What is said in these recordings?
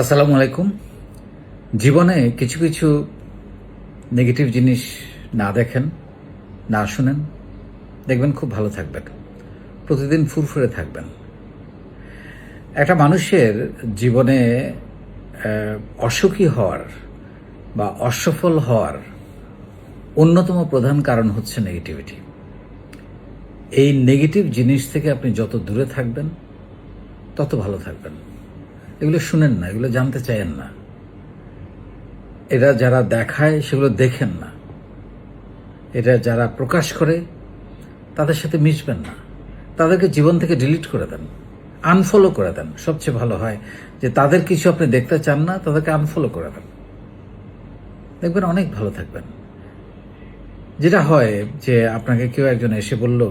আসসালামু আলাইকুম। জীবনে কিছু কিছু নেগেটিভ জিনিস না দেখেন, না শুনেন, দেখবেন খুব ভালো থাকবেন। প্রতিদিন ফুরফুরে থাকবেন। একটা মানুষের জীবনে অসুখী হওয়ার বা অসফল হওয়ার অন্যতম প্রধান কারণ হচ্ছে নেগেটিভিটি এই নেগেটিভ জিনিস থেকে আপনি যত দূরে থাকবেন, তত ভালো থাকবেন। এগুলো শুনেন না, এগুলো জানতে চায়েন না। এরা যারা দেখায়, সেগুলো দেখেন না। এটা যারা প্রকাশ করে, তাদের সাথে মিশবেন না। তাদেরকে জীবন থেকে ডিলিট করে দেন আনফলো করে দেন। সবচেয়ে ভালো হয় যে তাদের কিছু আপনি দেখতে চান না, তাদেরকে আনফলো করে দেন। দেখবেন অনেক ভালো থাকবেন। যেটা হয় যে আপনাকে কেউ একজন এসে বলল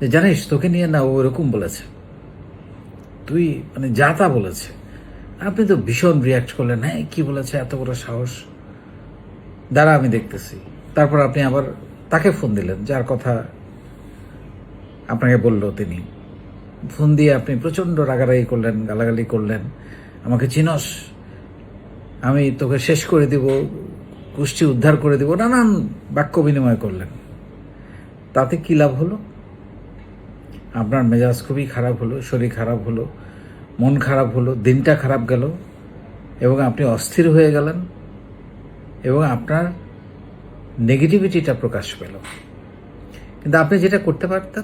যে, জানিস, তোকে নিয়ে না ও এরকম বলেছে। তুই মানে যা তা বলেছে। আপনি তো ভীষণ রিয়াক্ট করলেন হ্যাঁ কি বলেছে, এত বড় সাহস। দ্বারা আমি দেখতেছি। তারপর আপনি আবার তাকে ফোন দিলেন, যার কথা আপনাকে বলল তিনি। ফোন দিয়ে আপনি প্রচণ্ড রাগারাগি করলেন, গালাগালি করলেন। আমাকে চিনস, আমি তোকে শেষ করে দিব, কুষ্টি উদ্ধার করে দিব, নানান বাক্য বিনিময় করলেন। তাতে কি লাভ হলো? আপনার মেজাজ খুবই খারাপ হলো, শরীর খারাপ হলো, মন খারাপ হলো, দিনটা খারাপ গেল, এবং আপনি অস্থির হয়ে গেলেন, এবং আপনার নেগেটিভিটিটা প্রকাশ পেল। কিন্তু আপনি যেটা করতে পারতেন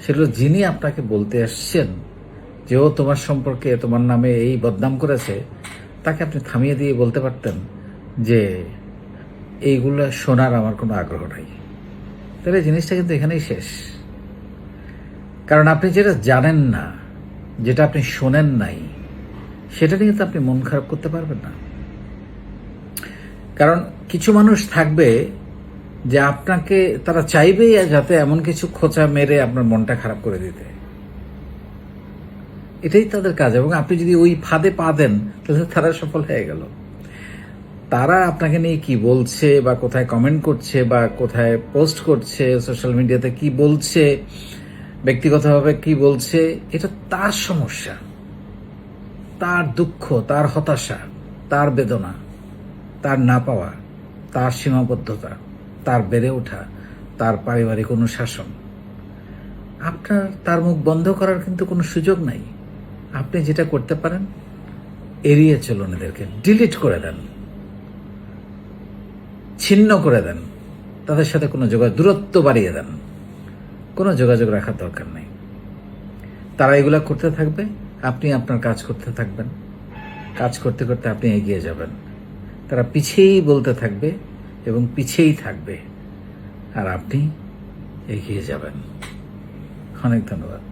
সেগুলো যিনি আপনাকে বলতে আসছেন যে, ও তোমার সম্পর্কে, তোমার নামে এই বদনাম করেছে, তাকে আপনি থামিয়ে দিয়ে বলতে পারতেন যে, এইগুলো শোনার আমার কোনো আগ্রহ নাই। তাহলে জিনিসটা কিন্তু এখানেই শেষ। কারণ আপনি যেটা জানেন না, যেটা আপনি শোনেন নাই, সেটা নিয়ে তো আপনি মন খারাপ করতে পারবেন না। কারণ কিছু মানুষ থাকবে যে আপনাকে, তারা চাইবে যাতে এমন কিছু খোঁচা মেরে আপনার মনটা খারাপ করে দিতে। এটাই তাদের কাজ। এবং আপনি যদি ওই ফাঁদে পা দেন, তাহলে তারা সফল হয়ে গেল। তারা আপনাকে নিয়ে কি বলছে, বা কোথায় কমেন্ট করছে, বা কোথায় পোস্ট করছে সোশ্যাল মিডিয়াতে কি বলছে ব্যক্তিগতভাবে কি বলছে, এটা তার সমস্যা। তার দুঃখ, তার হতাশা, তার বেদনা, তার না পাওয়া, তার সীমাবদ্ধতা, তার বেড়ে ওঠা, তার পারিবারিক অনুশাসন। আপনার তার মুখ বন্ধ করার কিন্তু কোনো সুযোগ নাই। আপনি যেটা করতে পারেন, এড়িয়ে চলুন এদেরকে। ডিলিট করে দেন। ছিন্ন করে দেন। তাদের সাথে কোনো যোগাযোগ, দূরত্ব বাড়িয়ে দেন। কোনো যোগাযোগ রাখার দরকার নেই। তারা এগুলা করতে থাকবে, আপনি আপনার কাজ করতে থাকবেন। কাজ করতে করতে আপনি এগিয়ে যাবেন। তারা পিছিয়েই বলতে থাকবে এবং পিছিয়েই থাকবে। আর আপনি এগিয়ে যাবেন। অনেক ধন্যবাদ।